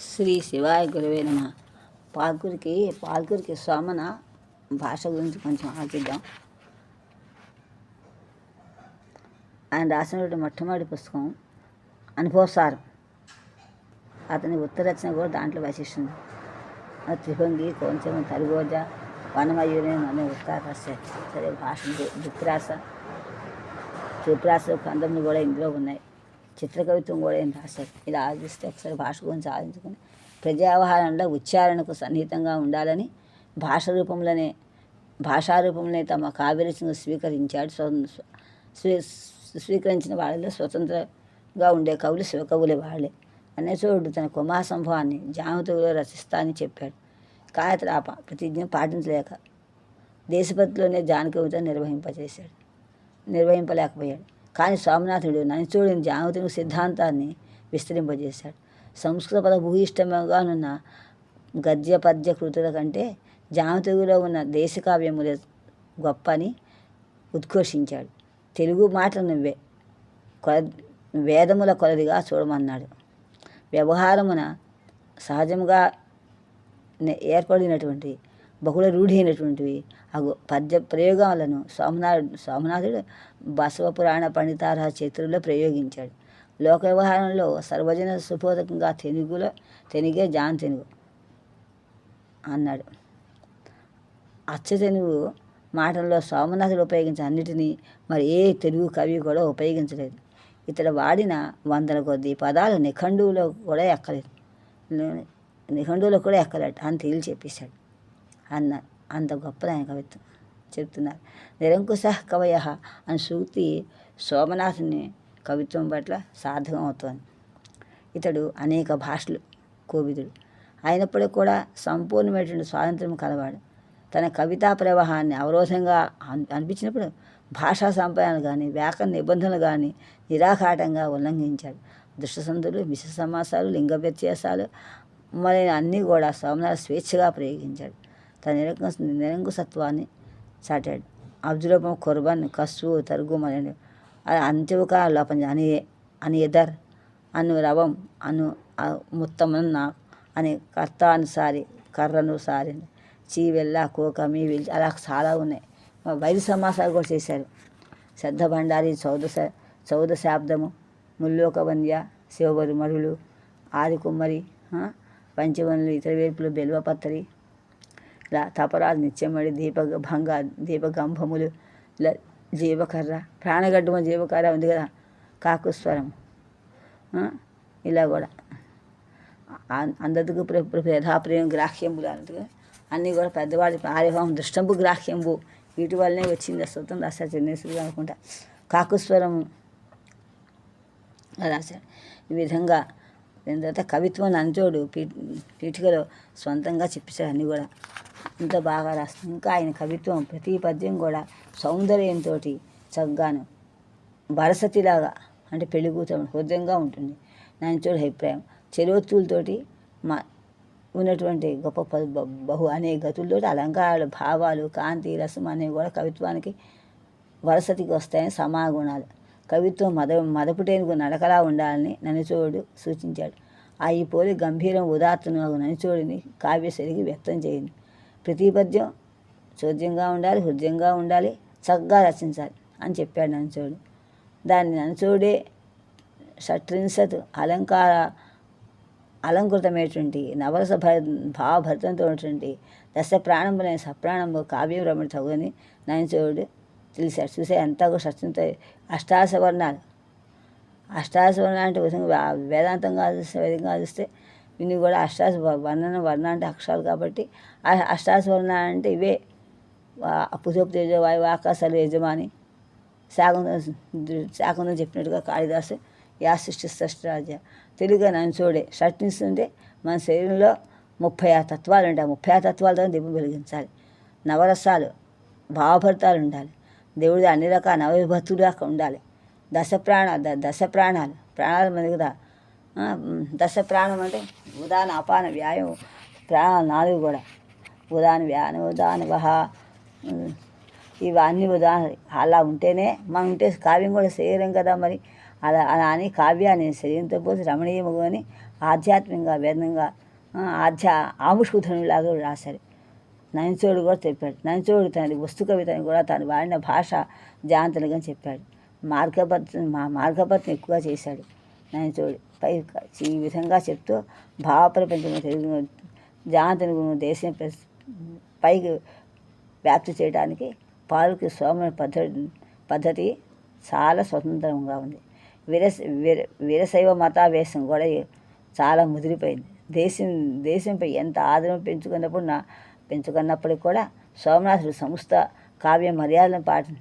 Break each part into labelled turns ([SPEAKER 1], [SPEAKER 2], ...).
[SPEAKER 1] శ్రీ శివాయ గురువే నమ. పాల్కురికి పాల్కురికి సోమన భాష గురించి కొంచెం ఆలోచిద్దాం. ఆయన రాసినటువంటి మొట్టమొదటి పుస్తకం అనుభవసారం. అతని ఉత్తరచన కూడా దాంట్లో వశిస్తుంది త్రిభంగి కొంచెం తరిగోజ వనమయూరి అనే ఉత్తర రాశారు సరే భాష దుప్రాస త్రిప్రాస కందములు కూడా ఇందులో ఉన్నాయి. చిత్రకవిత్వం కూడా ఏం రాశారు? ఇలా ఆలోచిస్తే ఒకసారి భాష గురించి ఆలోచించుకొని ప్రజావహారంలో ఉచ్చారణకు సన్నిహితంగా ఉండాలని భాష రూపంలోనే భాషా రూపంలోనే తమ కావ్యరచనను స్వీకరించాడు స్వీ స్వీకరించిన వాళ్ళలో స్వతంత్రంగా ఉండే కవులు శివకవులే వాళ్ళే. అనే చోటు తన కుమార సంభవాన్ని జామతులో రచిస్తా అని చెప్పాడు. కాయత్రాప ప్రతిజ్ఞ పాటించలేక దేశభక్తిలోనే జానకవిత నిర్వహింపజేశాడు నిర్వహింపలేకపోయాడు. కానీ సోమనాథుడు ననిచూడిని జాగతిక సిద్ధాంతాన్ని విస్తరింపజేశాడు. సంస్కృత పద భూయిష్టముగానున్న గద్య పద్య కృతుల కంటే జామతుగులో ఉన్న దేశకావ్యములే గొప్ప అని ఉద్ఘోషించాడు. తెలుగు మాటలను వే కొల వేదముల కొలదిగా చూడమన్నాడు. వ్యవహారమున సహజముగా ఏర్పడినటువంటి బహుళ రూఢైనటువంటివి అయినటువంటివి అగు పద్య ప్రయోగాలను సోమనాథుడు సోమనాథుడు బసవ పురాణ పండితారహ చరిత్రలో ప్రయోగించాడు. లోక వ్యవహారంలో సర్వజన సుబోధకంగా తెనుగులో తెనిగే జాన్ తెనుగు అన్నాడు. అచ్చ తెలుగు మాటల్లో సోమనాథుడు ఉపయోగించిన అన్నిటినీ మరి ఏ తెలుగు కవి కూడా ఉపయోగించలేదు. ఇతడు వాడిన వందల కొద్ది పదాలు నిఖండువులో కూడా ఎక్కలేదు. నిఖండువులో కూడా ఎక్కలేట అని తేలి చెప్పేశాడు. అన్న అంత గొప్పది ఆయన కవిత్వం చెప్తున్నారు. నిరంకుశ కవయ అని సూక్తి సోమనాథుని కవిత్వం పట్ల సార్థకం అవుతోంది ఇతడు అనేక భాషలు కోవిదుడు. అయినప్పటికీ కూడా సంపూర్ణమైనటువంటి స్వాతంత్రం కలవాడు. తన కవితా ప్రవాహాన్ని అవరోధంగా అనిపించినప్పుడు భాషా సంప్రదాయాలు కానీ వ్యాకరణ నిబంధనలు కానీ నిరాఘాటంగా ఉల్లంఘించాడు. దుష్టసంధులు మిశ్ర సమాసాలు లింగ వ్యత్యాసాలు మొదలైన అన్నీ కూడా సోమనాథ్ స్వేచ్ఛగా ప్రయోగించాడు. తన నిరంకుశ నిరంకుశత్వాన్ని చాటాడు. అబ్జురూపం కుర్బన్ కస్సు తరుగు మొదలైన అంత్యవుక లోపం అని అని ఎదర్ అను రవం అను ముత్తమన్న అని కర్త అనుసారి కర్రను సారి చీవెల్ల కోక మీ అలా చాలా ఉన్నాయి. వైద్య సమాసాలు కూడా చేశారు. శ్రద్ధ భండారి చౌద చౌద శాబ్దము ముల్లోక వంద్య శివబరు మరులు ఆది కుమ్మరి పంచవనులు ఇతర వేపులు బెల్వపత్రి తపరాలు నిత్యమడి దీప భంగ దీపగంభములు ఇలా జీవకర్ర. ప్రాణగడ్డమ జీవకర్ర ఉంది కదా కాకుస్వరం ఇలా కూడా. అందరికీ యథాప్రియం గ్రాహ్యంబులు అన్నట్టుగా అన్నీ కూడా పెద్దవాడి ఆర్యభావం దృష్టంబు గ్రాహ్యంబు. వీటి వల్లనే వచ్చింది అసలు రాశారు చెన్నేశ్వరుడు అనుకుంటా. కాకుస్వరం రాశారు. ఈ విధంగా దాని తర్వాత కవిత్వం నంచోడు పీ పీఠికలో సొంతంగా చెప్పేశారు అన్నీ కూడా. ఇంత బాగా రాస్తుంది. ఇంకా ఆయన కవిత్వం ప్రతి పద్యం కూడా సౌందర్యంతో చక్కగాను వరసతిలాగా అంటే పెళ్ళి కూతురు హృదయంగా ఉంటుంది. నంచోడు అభిప్రాయం. చెరోత్తులతోటి మా ఉన్నటువంటి గొప్ప ప- బహు అనే గతులతోటి అలంకారాలు భావాలు కాంతి రసం అనేవి కూడా కవిత్వానికి వరసతికి వస్తాయని సమాగుణాలు. కవిత్వం మద మదపుటేందుకు నడకలా ఉండాలని ననిచోడు సూచించాడు. ఆ ఈ పోలి గంభీరం ఉదాత్తను ననిచోడిని కావ్యశైలికి వ్యక్తం చేయండి. ప్రతిపద్యం చోద్యంగా ఉండాలి హృదయంగా ఉండాలి చక్కగా రచించాలి అని చెప్పాడు ననిచోడు దాన్ని నంచోడే షట్రింసత్ అలంకార అలంకృతమైనటువంటి నవరస భ భావభరితంతో ఉన్నటువంటి దశ ప్రాణములైన సప్రాణము కావ్యం రమణ చదువుని నయనచోడు తెలిసాడు. చూసే అంతా కూడా షట్సింత అష్టాసవర్ణాలు. అంటే విధంగా వేదాంతంగా చూస్తే వేదంగా చూస్తే ఇన్ని కూడా అష్టాదశ వర్ణన వర్ణ అంటే అక్షరాలు కాబట్టి ఆ వర్ణ అంటే ఇవే. పుసోపు తేజ ఆకాశాలు యజమాని. శాకుంద శాకుంతలం చెప్పినట్టుగా కాళిదాసు యా సృష్టి రాజ్య తెలుగు నంచోడే షట్నిస్తుంటే మన శరీరంలో ముప్పై ఆరు తత్వాలు ఉంటాయి. ఆ ముప్పై ఆరు తత్వాలతో దీపం వెలిగించాలి. నవరసాలు భావభరితాలు ఉండాలి. దేవుడి అన్ని రకాల నవవిభక్తులుగా ఉండాలి. దశ ప్రాణ దశ ప్రాణాలు ప్రాణాలు మీద కదా దశ ప్రాణం అంటే ఉదాహరణ అపాన వ్యాయం ప్రాణాలు నాలుగు కూడా. ఉదాహరణ వ్యాన ఉదాహరణ వహ ఇవన్నీ ఉదాహరణ అలా ఉంటేనే మనం ఉంటే కావ్యం కూడా శరీరం కదా మరి. అలా అలా అని కావ్యాన్ని శరీరంతో పోసి రమణీయము అని ఆధ్యాత్మికంగా వేదంగా ఆధ్యా ఆధ్యా లాగా రాశారు. నంచోడు కూడా చెప్పాడు. నంచోడు తన వస్తు కవితని కూడా తను వాడిన భాష జాంతలుగా చెప్పాడు. మార్గపత్ మా మార్గపత్ని ఎక్కువగా చేశాడు. నంచోడు పై ఈ విధంగా చెప్తూ భావ ప్రపంచంలో తెలుగు జాంతని దేశం పైకి వ్యాప్తి చేయడానికి పాలకి సోమ పద్ధతి పద్ధతి చాలా స్వతంత్రంగా ఉంది. వీరశ వీర వీరశైవ మతావేశం కూడా చాలా ముదిరిపోయింది. దేశం దేశంపై ఎంత ఆదరణ పెంచుకున్నప్పుడు నా పెంచుకున్నప్పటికి కూడా సోమనాథుడు సంస్థ కావ్య మర్యాదలను పాటి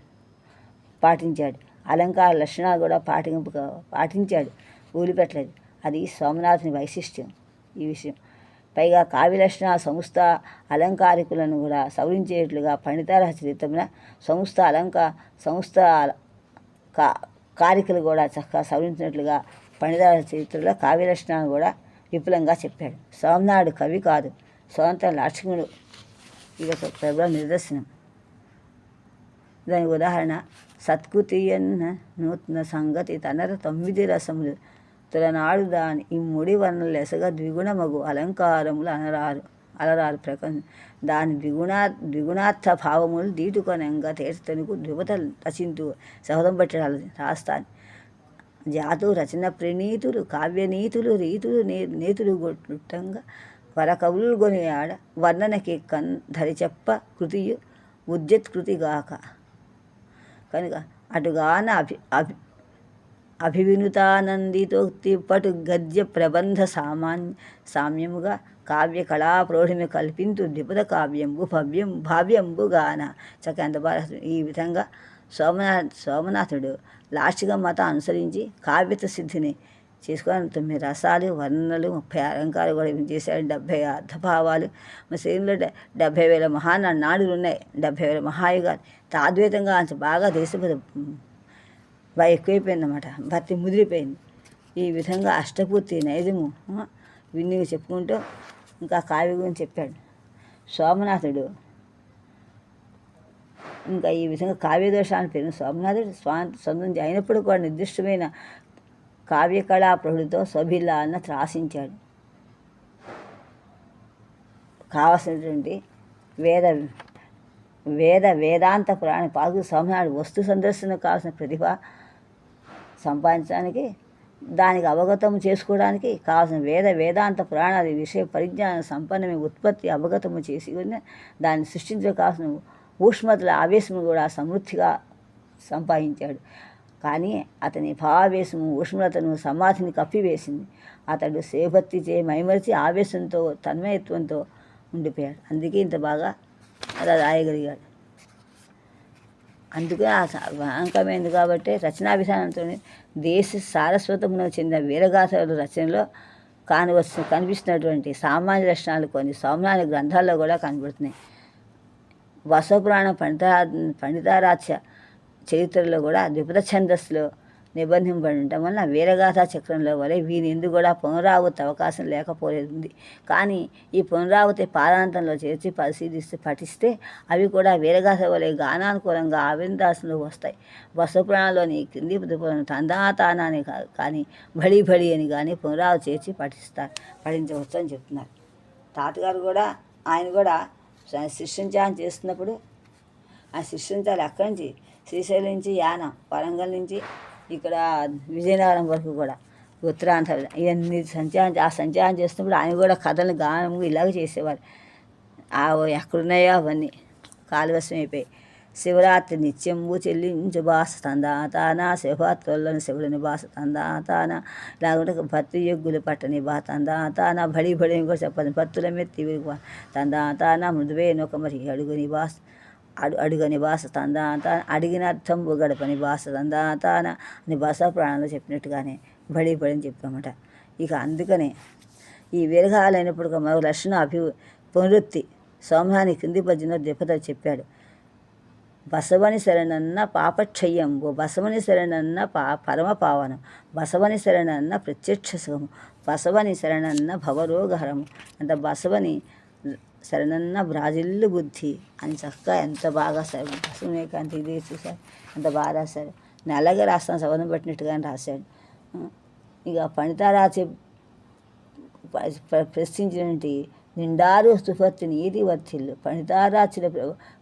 [SPEAKER 1] పాటించాడు. అలంకార లక్షణాలు కూడా పాటింపు పాటించాడు. ఊలిపెట్టలేదు అది సోమనాథుని వైశిష్ట్యం. ఈ విషయం. పైగా కావ్యలక్షణ సంస్థ అలంకారికులను కూడా సవరించేట్లుగా పండితార చరిత్రమున సంస్థ అలంక సంస్థ కా కారికలు కూడా చక్కగా సవరించినట్లుగా పండితార చరిత్రలో కావ్య కూడా విపులంగా చెప్పాడు. సోమనాడు కవి కాదు. స్వతంత్ర లక్ష్మణుడు ఇక ప్రబల నిదర్శనం. దానికి ఉదాహరణ సత్కృతియన్న నూతన సంగతి తనర తొమ్మిది రసములు తొలనాడు దాని ఈ ముడి వర్ణలు ద్విగుణమగు అలంకారములు అనరారు అలరారు ప్రక దాని ద్విగుణా ద్విగుణార్థ భావములు దీటుకొనంగా తీర్చనుకు ధృవతలు రచింతు సహదం పట్టడాలు రాస్తాను జాతు రచన ప్రణీతులు కావ్యనీతులు రీతులు నే నేతులు గుట్టంగా వరకవులు కొనియాడ వర్ణనకి కన్ ధరి చెప్ప కృతియు ఉద్యత్కృతిగాక కనుక అటుగాన అభి అభి అభివినుతానందితోక్తిపటు గద్య ప్రబంధ సామాన్య సామ్యముగా కావ్య కళా ప్రౌఢిని కల్పింతు ద్విపద కావ్యంబు భవ్యం భావ్యంబుగాన చక్క ఎంత ఈ విధంగా సోమనాథ్ సోమనాథుడు లాస్ట్గా మత అనుసరించి కావ్యత సిద్ధిని చేసుకొని తొమ్మిది రసాలు వర్ణనలు ముప్పై అలంకారాలు కూడా ఇవి చేశాడు డెబ్భై అర్థభావాలు మన శరీరంలో డెబ్భై వేల మహానాడులు ఉన్నాయి డెబ్భై వేల మహాయుగాలు. తాద్వైతంగా అంత బాగా దేశపద బాగా ఎక్కువైపోయిందన్నమాట. భక్తి ముదిరిపోయింది. ఈ విధంగా అష్టపూర్తి నైజము ఆ, చెప్పుకుంటూ ఇంకా కావ్య గురించి చెప్పాడు. సోమనాథుడు ఇంకా ఈ విధంగా కావ్యదోషాన్ని పెరిగిన సోమనాథుడు స్వా సొంతం అయినప్పుడు కూడా నిర్దిష్టమైన కావ్యకళా ప్రహుడితో సభిలాన్న త్రాసించాడు. కావలసినటువంటి వేద వేద వేదాంత పురాణ పాల్గొని సోమనాథుడు వస్తు సందర్శనకు కావాల్సిన ప్రతిభ సంపాదించడానికి దానికి అవగతం చేసుకోవడానికి కావాల్సిన వేద వేదాంత పురాణాది విషయ పరిజ్ఞాన సంపన్నమే ఉత్పత్తి అవగతము చేసి దాన్ని సృష్టించే కావాల్సిన ఊష్మతుల ఆవేశము కూడా సమృద్ధిగా సంపాదించాడు. కానీ అతని భావావేశము ఉష్ణతను సమాధిని కప్పివేసింది. అతడు సేభక్తి చే మైమరిచి ఆవేశంతో తన్మయత్వంతో ఉండిపోయాడు. అందుకే ఇంత బాగా అలా రాయగలిగాడు. అందుకే ఆ స- అంకమైంది కాబట్టి రచనాభిధానంతో దేశ సారస్వతమున చెందిన వీరగాథల రచనలో కానవచ్చు కనిపిస్తున్నటువంటి సామాన్య లక్షణాలు కొన్ని సౌమ్యాన్ని గ్రంథాల్లో కూడా కనబడుతున్నాయి. వసపురాణ పండిత పండితారాధ్య చరిత్రలో కూడా ద్విపద ఛందస్సులో నిబంధింపబడి వలన వీరగాథా చక్రంలో వలె వీని ఎందుకు కూడా పునరావృతి అవకాశం లేకపోలేదు. కానీ ఈ పునరావృతి పాదాంతంలో చేర్చి పరిశీలిస్తే పఠిస్తే అవి కూడా వీరగాథ వలె గానానుకూలంగా ఆవిందాసంలో వస్తాయి. బసపురాణంలోని కింది పురాణం తందాతానాన్ని కా- కానీ బడి భళి అని కానీ పునరావృతి చేర్చి పఠిస్తారు పఠించవచ్చు అని చెప్తున్నారు. తాతగారు కూడా ఆయన కూడా శిష్యంచారం చేస్తున్నప్పుడు ఆ శిష్యంచాలు అక్కడి నుంచి శ్రీశైలం నుంచి యానం వరంగల్ నుంచి ఇక్కడ విజయనగరం వరకు కూడా ఉత్తరాంధ్ర ఇవన్నీ సంచారం ఆ సంచారం చేస్తున్నప్పుడు ఆయన కూడా కథలు గానం ఇలాగ చేసేవారు. ఆ ఎక్కడున్నాయో అవన్నీ కాలువశం అయిపోయి శివరాత్రి నిత్యము చెల్లించు బాస తందాతాన శివరాత్రులను శివుడిని బాస తందాతాన లేకుంటే భక్తి యొగ్గులు పట్టని బా తందాతాన బడి బడి కూడా చెప్పదు భక్తుల మీద తీవి తందాతాన మృదువే నొక మరి అడుగుని బాస్ అడు అడుగని భాష తందాత అడిగిన అర్థం గడపని భాష తందాతాన అని భాష ప్రాణంలో చెప్పినట్టుగానే బడి బడి అని చెప్పామట. ఇక అందుకనే ఈ విరగాలైనప్పుడు మరో లక్షణ అభి పునరుత్తి సోమహాని కింది పద్యంలో ద్విపద చెప్పాడు. బసవని శరణన్న పాపక్షయ్యంబు బసవని శరణన్న పా పరమ పావనం బసవని శరణన్న ప్రత్యక్ష సుఖము బసవని శరణన్న భవరోగహరము అంత బసవని శరణన్న బ్రాజిల్లు బుద్ధి. అని చక్కగా ఎంత బాగా రాశారు ఇది చూశారు ఎంత బాగా రాశారు నల్లగా రాస్తాను సవనం పట్టినట్టుగా రాశాడు. ఇక పండితారాచి ప్రశ్నించినటువంటి నిండారు సుపత్తి నీతి వర్తిల్లు పణితారాచుల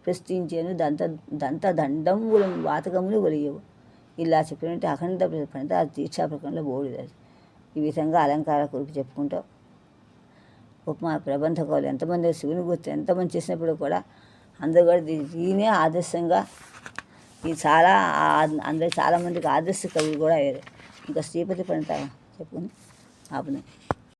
[SPEAKER 1] ప్రశ్నించేను దంత దంత దండం వాతకములు ఒలియవు. ఇలా చెప్పినట్టు అఖండ పణిత దీక్షా ప్రకంలో బోడి ఈ విధంగా అలంకార కురిపి చెప్పుకుంటాం. ఉపమా ప్రబంధకాలు ఎంతమంది శివుని గుర్తు ఎంతమంది చేసినప్పుడు కూడా అందరూ కూడా ఈయనే దీనే ఆదర్శంగా ఈ చాలా అందరు చాలామందికి ఆదర్శ కవులు కూడా అయ్యారు. ఇంకా శ్రీపతి పంట చెప్పుకుని ఆపుదాం